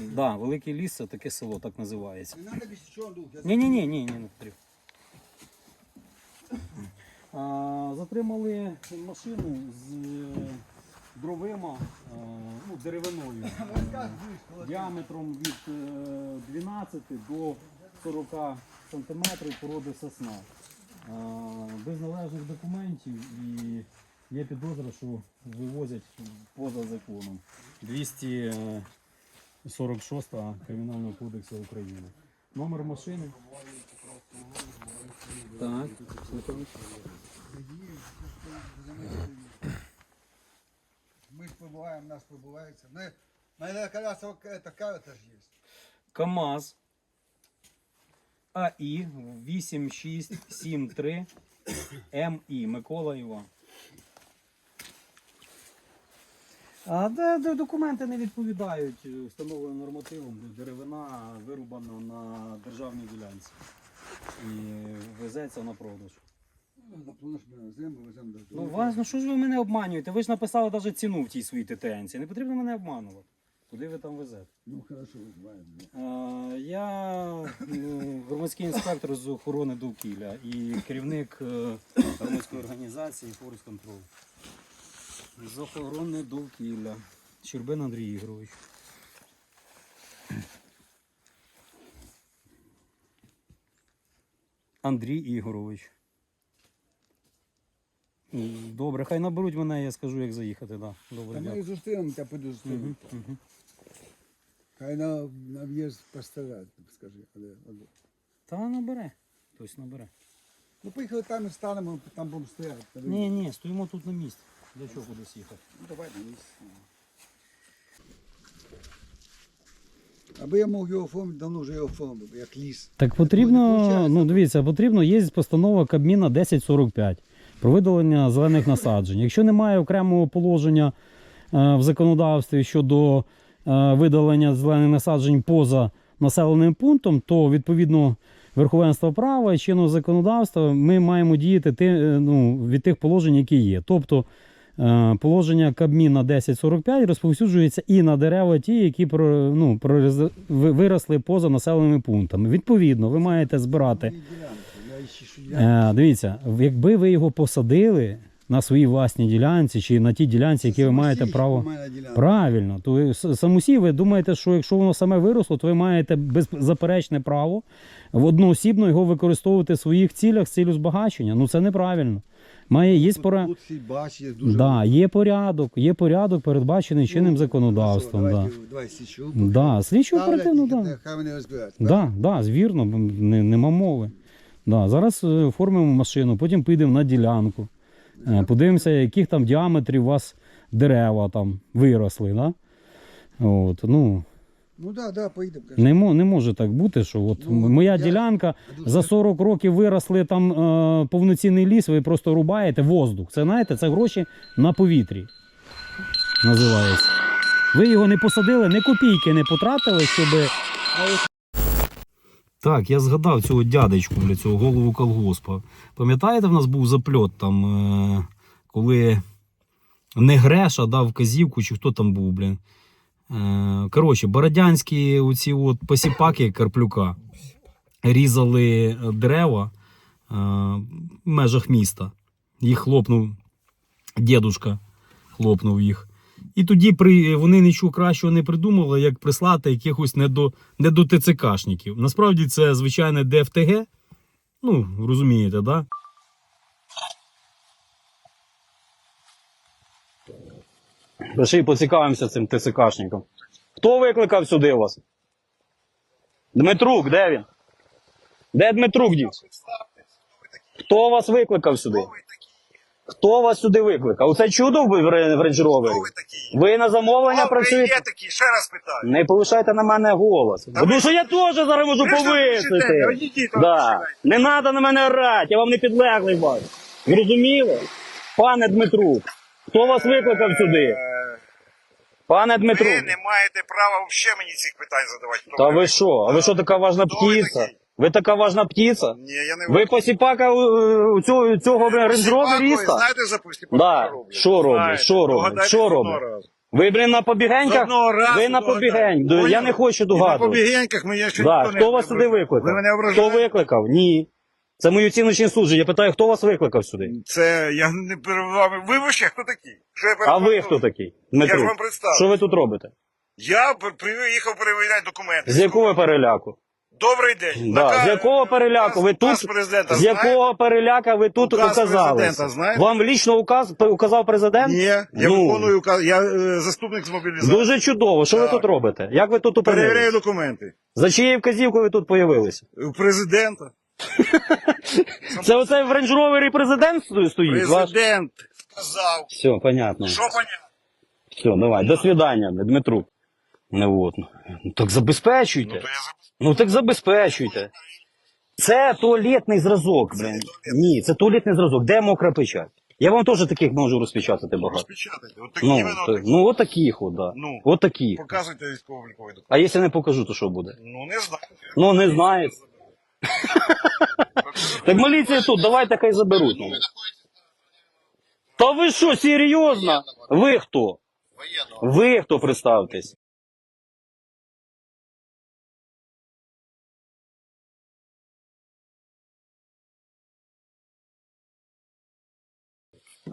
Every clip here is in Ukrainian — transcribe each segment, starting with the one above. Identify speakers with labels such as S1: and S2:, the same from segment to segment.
S1: Да, Великий ліс це таке село, так називається.
S2: Не надо без чого, дух.
S1: Ні, ні, ні, ні, ні, не потрібно. А, затримали машину з е, дровима, е, ну, деревиною, е, діаметром від е, 12 до 40 сантиметрів породи сосна. Е, без належних документів і є підозра, що вивозять поза законом. 246 Кримінального кодексу України. Номер машини. Так, слухаю.
S2: Ми ж побуваємо, нас побувається. На, на колясах така теж є.
S1: КАМАЗ АІ 8673 МІ Микола Іван. А де, де документи не відповідають е, встановленим нормативам. Деревина вирубана на державній ділянці. І везеться на продаж.
S2: На веземо до
S1: Ну, вас, ну що ж ви мене обманюєте? Ви ж написали навіть ціну в тій своїй ТТНці. Не потрібно мене обманувати. Куди ви там везете?
S2: Ну, хорошо.
S1: Е, Я ну, громадський інспектор з охорони довкілля і керівник е, громадської організації Форест Контрол. З охорони довкілля. Щербин Андрій Ігорович. Андрій Ігорович. Добре, хай наберуть мене, я скажу, як заїхати. Да. Добре,
S2: Та ми
S1: дякую.
S2: зустрінемо, та піду зустрінемо.
S1: Мгм, мгм.
S2: Хай на, на в'їзд поставлять, скажи. Але, але.
S1: Та набере. Хтось набере.
S2: Ну, поїхали там і станемо, там будемо стояти.
S1: Ні, ні, стоїмо тут на місці. Для чого кудись їхати?
S2: Ну, давай на місці. Аби я мог його оформити, давно вже його оформив, як ліс.
S1: Так потрібно, ну дивіться, потрібно є постанова Кабміна 1045 про видалення зелених насаджень. Якщо немає окремого положення е, в законодавстві щодо е, видалення зелених насаджень поза населеним пунктом, то відповідно верховенства права і чинного законодавства ми маємо діяти ти, е, ну, від тих положень, які є. Тобто положення Кабміна 1045 розповсюджується і на дерева ті, які ну, виросли поза населеними пунктами. Відповідно, ви маєте збирати. Е, дивіться, якби ви його посадили на своїй власній ділянці чи на тій ділянці, які ви маєте право. Правильно, то ви с- ви думаєте, що якщо воно саме виросло, то ви маєте беззаперечне право в одноосібно його використовувати в своїх цілях з цілю збагачення. Ну це неправильно. Має є
S2: Тут-
S1: пора.
S2: Тут всі бачать, дуже.
S1: Да, є порядок, є порядок, передбачений чинним
S2: Ну,
S1: законодавством. Да.
S2: Давайте, давай січу.
S1: Да, слідчо
S2: Ставлять
S1: оперативно, да.
S2: Хай вони розбирають.
S1: Да, да, звірно, не, нема мови. Да, зараз е, оформимо машину, потім підемо на ділянку. Е, Подивимося, яких там діаметрів у вас дерева там виросли. Да? От, ну,
S2: Ну так, да, поїдемо.
S1: не, мо- не може так бути, що от
S2: Ну,
S1: м- моя
S2: я-
S1: ділянка за 40 років виросли там е, повноцінний ліс, ви просто рубаєте воздух. Це знаєте, це гроші на повітрі. Називається. Ви його не посадили, ні копійки не потратили, щоб. Так, я згадав цього дядечку, бля, цього голову колгоспа. Пам'ятаєте, в нас був запльот там, е, коли не Греша дав вказівку, чи хто там був, блін. Е, коротше, бородянські оці от посіпаки Карплюка різали е, дерева е, в межах міста. Їх хлопнув дідушка, хлопнув їх. І тоді при, вони нічого кращого не придумали, як прислати якихось недо, недо ТЦКшників. Насправді це звичайне ДФТГ. Ну, розумієте, так? Да? Пиши поцікавимося цим ТЦКшником. Хто викликав сюди вас? Дмитрук, де він? Де Дмитрук дівся? Хто вас викликав сюди? Хто вас сюди викликав? Оце чудо в Range
S3: ви
S1: на замовлення
S3: ви
S1: працюєте?
S3: є такі? Ще раз питаю.
S1: Не повишайте на мене голос. Тому
S3: ви-
S1: що я теж зараз можу
S3: Ви ж кричите,
S1: повисити.
S3: там
S1: Да.
S3: починайте.
S1: Не треба на мене орати, я вам не підлеглий вас. Зрозуміло? Пане Дмитрук, хто вас викликав сюди?
S3: Е,
S1: Пане Дмитрук.
S3: Ви не маєте права взагалі мені цих питань задавати. Хто
S1: Та
S3: ви?
S1: що? А ви що така важна
S3: Хто ви
S1: птиця?
S3: такий?
S1: Ви така важна птиця?
S3: Ні, я не
S1: Ви посіпака у, у цього, цього
S3: Посіпакою,
S1: рейндроверіста?
S3: Знаєте за посіпаку,
S1: Да.
S3: що роблять?
S1: Що роблять? Що роблять? Ви, блін, на
S3: З
S1: побігеньках?
S3: одного разу
S1: Ви на побігеньках. Я не хочу
S3: І На
S1: догадувати.
S3: побігеньках мене ще
S1: Да.
S3: ніхто не
S1: Хто вас сюди викликав?
S3: Ви мене
S1: Хто
S3: ображаєте?
S1: викликав? Ні. Це мої оціночні судження. Я питаю, хто вас викликав сюди?
S3: Це я не перед вами. Ви вообще хто такі? Що я перед
S1: А
S3: вами
S1: ви хто
S3: роблю?
S1: такий?
S3: Я ж вам представив.
S1: Що ви тут робите?
S3: Я пр- приїхав перевіряти документи.
S1: З якого переляку?
S3: Добрий день.
S1: Да. З якого переляку ви тут?
S3: президента
S1: З якого переляка ви тут
S3: Указ президента знаєте?
S1: Вам лічно указ указав президент?
S3: Ні, я
S1: Ну.
S3: виконую указ. Я е, заступник з мобілізації.
S1: Дуже чудово. Що ви
S3: Так.
S1: тут робите? Як ви тут
S3: Перевіряю документи.
S1: За чиєю вказівкою ви тут появилися?
S3: У президента.
S1: Це оцей в Range Rover президент сто- стоїть? Ваш?
S3: Президент сказав.
S1: Все, понятно.
S3: Що понятно?
S1: Все, давай, до свидання, Дмитру. Не от. Ну так забезпечуйте.
S3: Ну,
S1: Ну так забезпечуйте. Це туалетний зразок, блин. Ні, це туалетний зразок. Де мокра печать? Я вам теж таких можу розпечатати багато.
S3: Розпечатайте. От такі
S1: Ну,
S3: іменно
S1: то,
S3: такі.
S1: ну от таких от, да.
S3: Ну.
S1: От таких.
S3: Показуйте військово-обліковий документ.
S1: А якщо не покажу, то що буде?
S3: Ну, не знаю.
S1: Ну, не знаю. Так міліція тут, давайте хай заберуть. Та ви що, серйозно? Ви хто? Ви хто представтесь?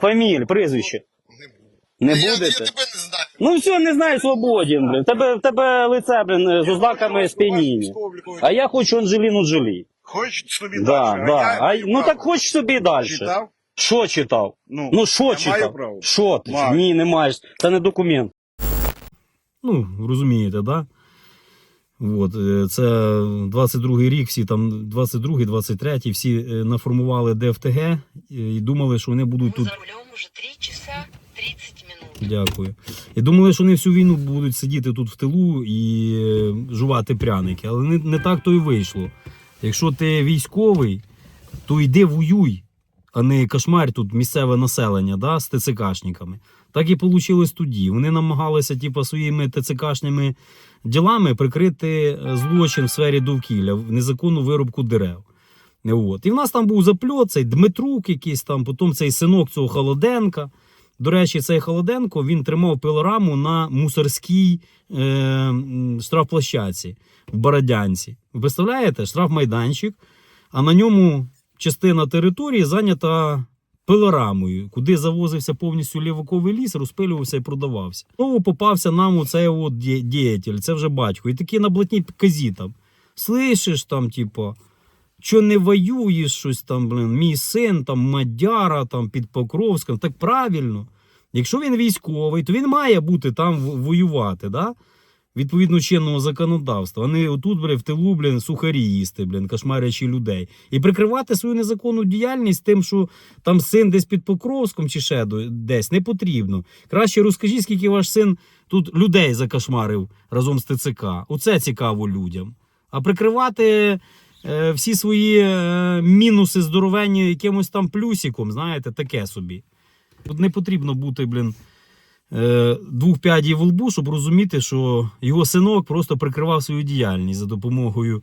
S1: Фаміль, прізвище. Не
S3: Я, я тебе не знаю.
S1: Ну все, не знаю, свободен, блин. Тебе, в тебе лице, блин, з ознаками сп'яніння. А я хочу Анджеліну Джолі.
S3: Хоч собі
S1: Да,
S3: далі.
S1: да.
S3: я
S1: А,
S3: маю
S1: ну так хоч собі далі.
S3: Читав?
S1: Що читав?
S3: Ну,
S1: Ну що
S3: я
S1: читав?
S3: право.
S1: Що ти?
S3: Маю.
S1: Ні, не маєш. Це не документ. Ну, розумієте, да? От, е, це 22-й рік, всі там 22-й, 23-й, всі е, наформували ДФТГ е, і думали, що вони будуть
S4: Мы
S1: тут
S4: за рулем уже 3 часа 30 минут.
S1: Дякую. І думали, що вони всю війну будуть сидіти тут в тилу і е, жувати пряники. Але не, не так то й вийшло. Якщо ти військовий, то йди воюй, а не кошмар тут місцеве населення да, з ТЦКшниками. Так і вийшло тоді. Вони намагалися типу, своїми ТЦКшними ділами прикрити е, злочин в сфері довкілля, незаконну вирубку дерев. От. І в нас там був запльот, цей Дмитрук якийсь там, потім цей синок цього Холоденка. До речі, цей Холоденко він тримав пилораму на мусорській е, м, штрафплощадці в Бородянці. Ви представляєте? Штрафмайданчик, а на ньому частина території зайнята пилорамою, куди завозився повністю ліваковий ліс, розпилювався і продавався. Знову попався нам оцей от діятель, це вже батько. І такий на блатній казі там. Слышиш там, типу, що не воюєш щось там, блин, мій син там Мадяра там під Покровськом. Так правильно. Якщо він військовий, то він має бути там воювати, да? Відповідно чинного законодавства. А не отут, блин, в тилу, блін, сухарі їсти, блін, кошмарячи людей. І прикривати свою незаконну діяльність тим, що там син десь під Покровськом чи ще десь не потрібно. Краще розкажіть, скільки ваш син тут людей закошмарив разом з ТЦК. Оце цікаво людям. А прикривати всі свої е, мінуси здоровенні якимось там плюсиком, знаєте, таке собі. Тут не потрібно бути, блін, е, двох п'ядів в лбу, щоб розуміти, що його синок просто прикривав свою діяльність за допомогою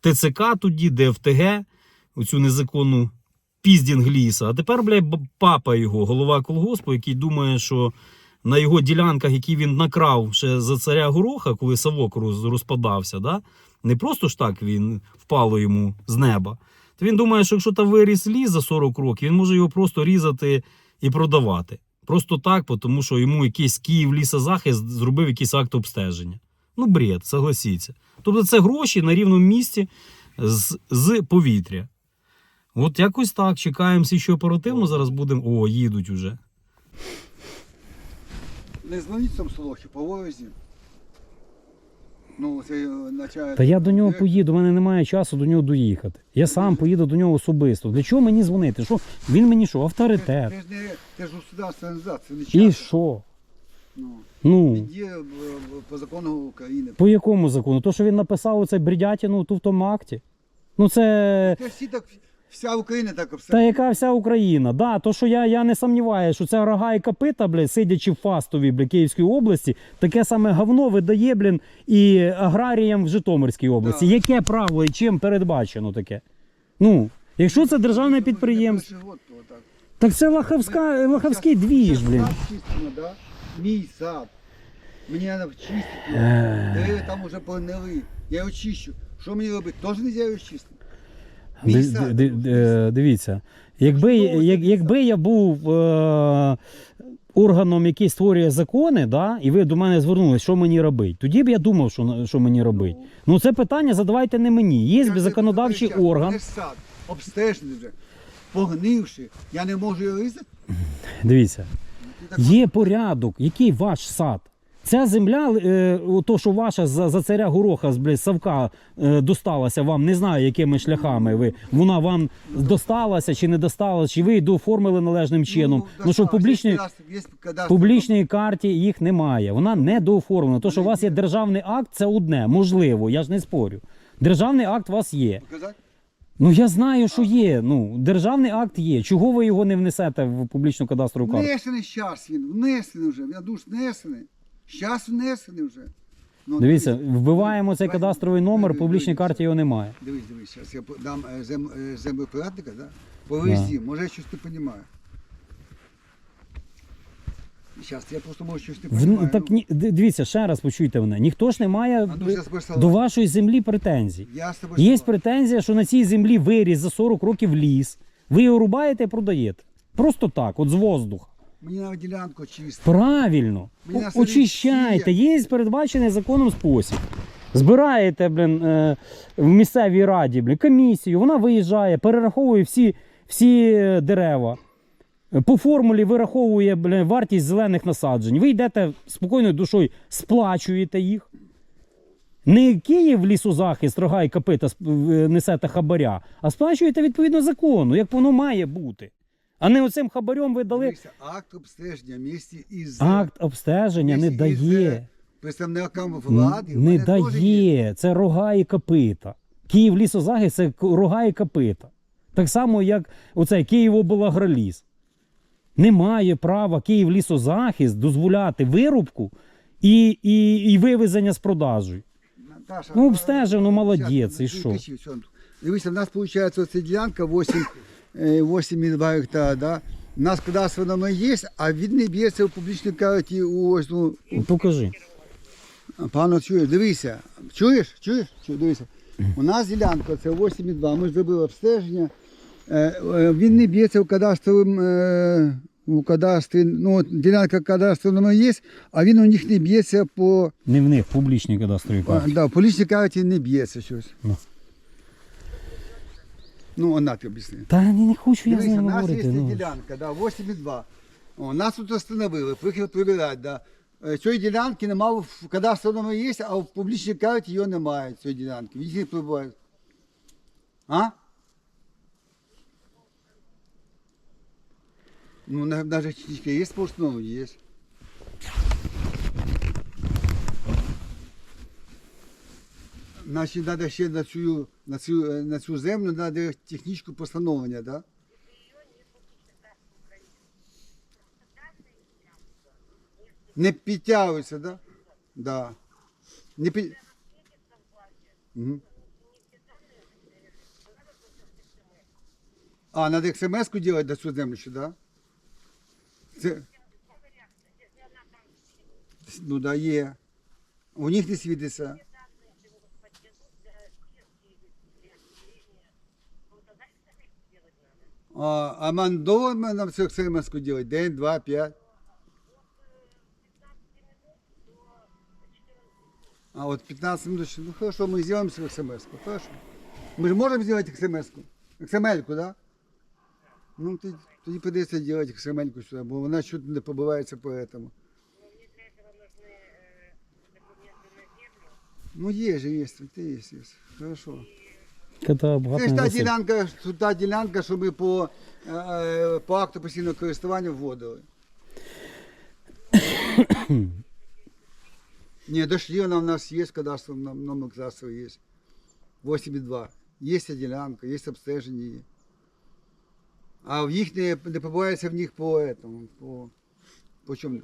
S1: ТЦК тоді, ДФТГ, оцю незаконну піздінг ліса. А тепер, блядь, папа його, голова колгоспу, який думає, що на його ділянках, які він накрав ще за царя Гороха, коли Савок розпадався, да? Не просто ж так він впало йому з неба. То він думає, що якщо там виріс ліс за 40 років, він може його просто різати і продавати. Просто так, тому що йому якийсь Київ лісозахист зробив якийсь акт обстеження. Ну, бред, согласіться. Тобто це гроші на рівному місці з, з повітря. От якось так. Чекаємо слідчо оперативно. Зараз будемо. О, їдуть уже.
S2: Не в цьому по вивозі. Ну, це е.
S5: Та я до нього поїду, у мене немає часу до нього доїхати. Я сам поїду до нього особисто. Для чого мені дзвонити? Що? Він мені що, авторитет?
S2: ти ж не ти ж государственна організація, не
S5: І
S2: час.
S5: що?
S2: Ну,
S5: Ну,
S2: він діє в- в- по закону України.
S5: по якому закону? То, що він написав оце бредятину тут в тому акті? Ну це.
S2: Це всі так, вся Україна так
S5: Та яка вся Україна? Да, то що я, я не сумніваюся, що це рога і копита, блядь, сидячи в Фастові, блядь, Київської області, таке саме говно видає, блін, і аграріям в Житомирській області.
S2: Да.
S5: Яке правило і чим передбачено таке? Ну, якщо це державне підприємство,
S2: так.
S5: це лахавська, лахавський двіж, блін.
S2: Чистимо, да? Мій сад. Мені треба чистити.
S1: Е.
S2: Дерева там уже погнили. Я його чищу. Що мені робити? Теж не його чистити? Ну,
S1: ди- е, Дивіться, якби,
S2: Що
S1: як, якби я був е, органом, який створює закони, да, і ви до мене звернулися, що мені робити, тоді б я думав, що, на- що мені робити. Ну це питання задавайте не мені. Є
S2: Я
S1: законодавчий орган.
S2: Це сад, обстежений вже, погнивши. Я не можу його різати.
S1: Дивіться,
S2: Ти так-
S1: є порядок, який ваш сад. Ця земля, е, то, що ваша за, за царя гороха з Савка е, досталася вам, не знаю, якими шляхами ви. Вона вам досталася чи не досталася, чи ви її дооформили належним чином. Ну, що в публічній, публічній карті їх немає. Вона не дооформлена. То, що у вас є державний акт, це одне. Можливо, я ж не спорю. Державний акт у вас є. Ну я знаю, що є. Ну, державний акт є. Чого ви його не внесете в публічну кадастрову карту?
S2: Внесений щас він, внесений вже. Я душ внесений. Щас внесений вже. Ну,
S1: Дивіться, вбиваємо цей кадастровий номер, в публічній карті його немає.
S2: Дивись, дивись, зараз я дам е, зем, е, землепорядника, да? Повезі, може я щось не розумію. Зараз, я просто може щось не
S1: В,
S2: розумію.
S1: так ні, д- дивіться, ще раз почуйте мене. Ніхто ж не має
S2: А ну, щас
S1: до вашої землі претензій.
S2: Я з тобою
S1: Є
S2: согласен.
S1: претензія, що на цій землі виріс за 40 років ліс. Ви його рубаєте і продаєте. Просто так, от з воздуха.
S2: Мені на ділянку чисто.
S1: Правильно.
S2: Мені на селі
S1: Очищайте. Є передбачений законом спосіб. Збираєте, блін, е, в місцевій раді блін, комісію, вона виїжджає, перераховує всі, всі е, дерева. По формулі вираховує блін, вартість зелених насаджень. Ви йдете спокійною душою, сплачуєте їх. Не Київ лісозахист, рога і копита е, несете хабаря, а сплачуєте відповідно закону, як воно має бути. А не оцим хабарем ви дали
S2: акт обстеження місті із
S1: акт обстеження не дає.
S2: представникам влади.
S1: Не дає. Це рога і копита. Київ лісозахист це рога і копита. Так само, як оцей Київоблагроліс. Не має права Київ лісозахист дозволяти вирубку і, і, і вивезення з продажу.
S2: Наташа,
S1: Ну, обстежив, ну, молодець, і
S2: ну,
S1: що?
S2: Дивися, в нас виходить оця ділянка 8, е, 8,2 гектара, да? У нас номер є, а він не б'ється в публічній карті у ось, ну,
S1: Покажи.
S2: Пане, чуєш, дивися. Чуєш? Чуєш? Чуєш, дивися. У нас ділянка це 8,2. Ми ж зробили обстеження. Е, е, Він не б'ється в кадастровим. е, У кадастрі, ну, ділянка кадастрового номер є, а він у них не б'ється по.
S1: Не в них публічні кадастрові
S2: А,
S1: карти.
S2: да, по лічній карті не б'ється щось.
S1: Ну.
S2: Ну, вона ти об'ясни.
S1: Та не, не хочу я з
S2: Дивися, у
S1: ним
S2: нас
S1: говорити.
S2: є
S1: Ну.
S2: ділянка, да, 8,2. О, нас тут встановили, приїхали перевіряти. Да. Е, Цієї ділянки немає, в кадастровому є, а в публічній карті його немає, цієї ділянки. Він не прибуває. А? Ну, на, навіть книжка є постановлення, є. Значить, треба ще на цю, на цю, е, на цю землю треба технічне постановлення, да? Не підтягується, да? Да. Не під... Угу. А, надо ХМС-ку делать до цю землю ще, да? Це... Ну да, є. У них не світиться. А, а мандово нам все ХМС-ку делать? День, два, пять? А вот 15 минут, ну хорошо, мы сделаем себе ХМС-ку, хорошо. Мы же можем сделать XMS-ку? XML-ку, да? Ну, тоді, тоді придеться делать XML-ку сюди, бо вона щось не побивається по этому. Ну, є же, є, тут є, є. Хорошо.
S1: Це
S2: Це ж
S1: багато
S2: та
S1: не
S2: ділянка, що- та ділянка, що ми по, е, по акту постійного користування вводили. Ні, дошли, вона у нас є, кадастровий ном- номер кадастровий є. 8,2. Є ця ділянка, є обстеження. її. А в їх не, не побувається в них по этому, по, по чому?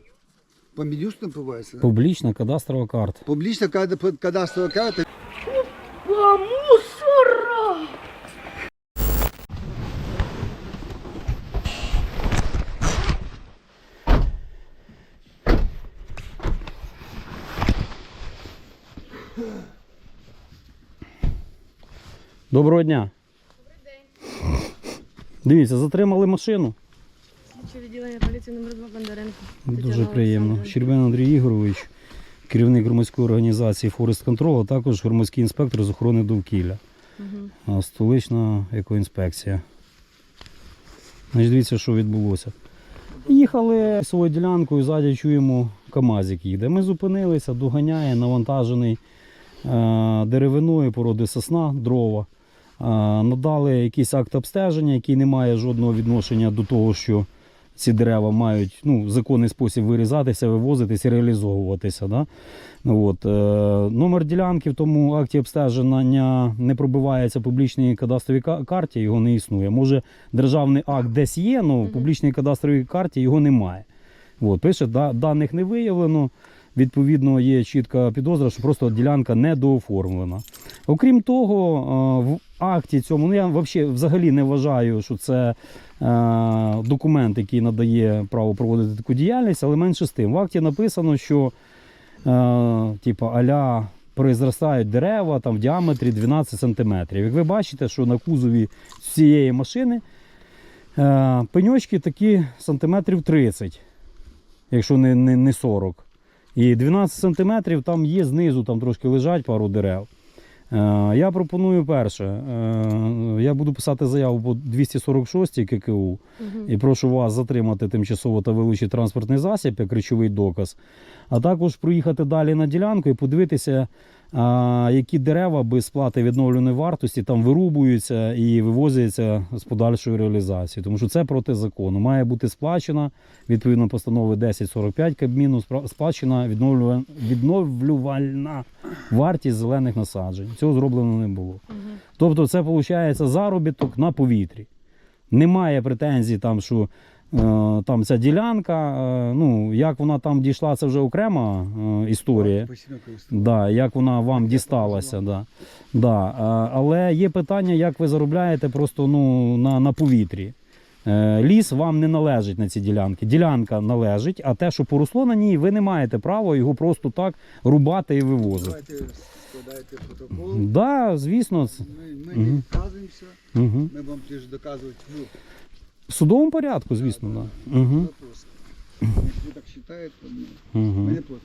S2: По Мілюсу не побувається?
S1: Публічна кадастрова карта.
S2: Публічна када- кадастрова карта
S1: Доброго дня. Добрий день. Дивіться, затримали машину.
S6: Слідче відділення поліції номер 2 Бондаренко.
S1: Дуже
S6: Тетяна
S1: приємно. Щербин Андрій Ігорович, керівник громадської організації Форест Контрол, а також громадський інспектор з охорони довкілля. А, Столична екоінспекція. Значить, дивіться, що відбулося. Їхали своєю ділянкою, ззаді чуємо, КАМАЗик їде. Ми зупинилися, доганяє, навантажений е, деревиною породи сосна, дрова. Е, надали якийсь акт обстеження, який не має жодного відношення до того, що ці дерева мають ну, законний спосіб вирізатися, вивозитися реалізовуватися. Да? Ну, От, е, номер ділянки в тому акті обстеження не пробивається в публічній кадастровій карті, його не існує. Може, державний акт десь є, але в публічній кадастровій карті його немає. От, пише, да, даних не виявлено. Відповідно, є чітка підозра, що просто ділянка недооформлена. Окрім того, е, в акті цьому, ну я взагалі, не вважаю, що це документ, який надає право проводити таку діяльність, але менше з тим. В акті написано, що е, типу, аля произростають дерева там, в діаметрі 12 см. Як ви бачите, що на кузові цієї машини е, пеньочки такі сантиметрів 30, якщо не, не, не 40. І 12 сантиметрів там є знизу, там трошки лежать пару дерев. Е, Я пропоную перше. е, Я буду писати заяву по 246 ККУ
S6: угу.
S1: і прошу вас затримати тимчасово та вилучити транспортний засіб як речовий доказ, а також проїхати далі на ділянку і подивитися, які дерева без сплати відновленої вартості там вирубуються і вивозяться з подальшою реалізацією. Тому що це проти закону. Має бути сплачена відповідно постанови 1045 Кабміну, сплачена відновлювальна вартість зелених насаджень. Цього зроблено не було. Тобто це виходить заробіток на повітрі. Немає претензій, там, що там ця ділянка, е, ну, як вона там дійшла, це вже окрема е, історія. Да, як вона вам дісталася. Да. Да. е, Але є питання, як ви заробляєте просто ну, на, на повітрі. Е, Ліс вам не належить на ці ділянки. Ділянка належить, а те, що поросло на ній, ви не маєте права його просто так рубати і вивозити.
S2: Давайте складайте протокол.
S1: Да, звісно.
S2: Ми, ми не відказуємося,
S1: Угу.
S2: ми вам теж доказувати ну,
S1: в судовому порядку, звісно, да. да. Угу.
S2: Если так считает, то мне,
S1: угу.
S2: мне плохо.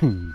S2: Hmm.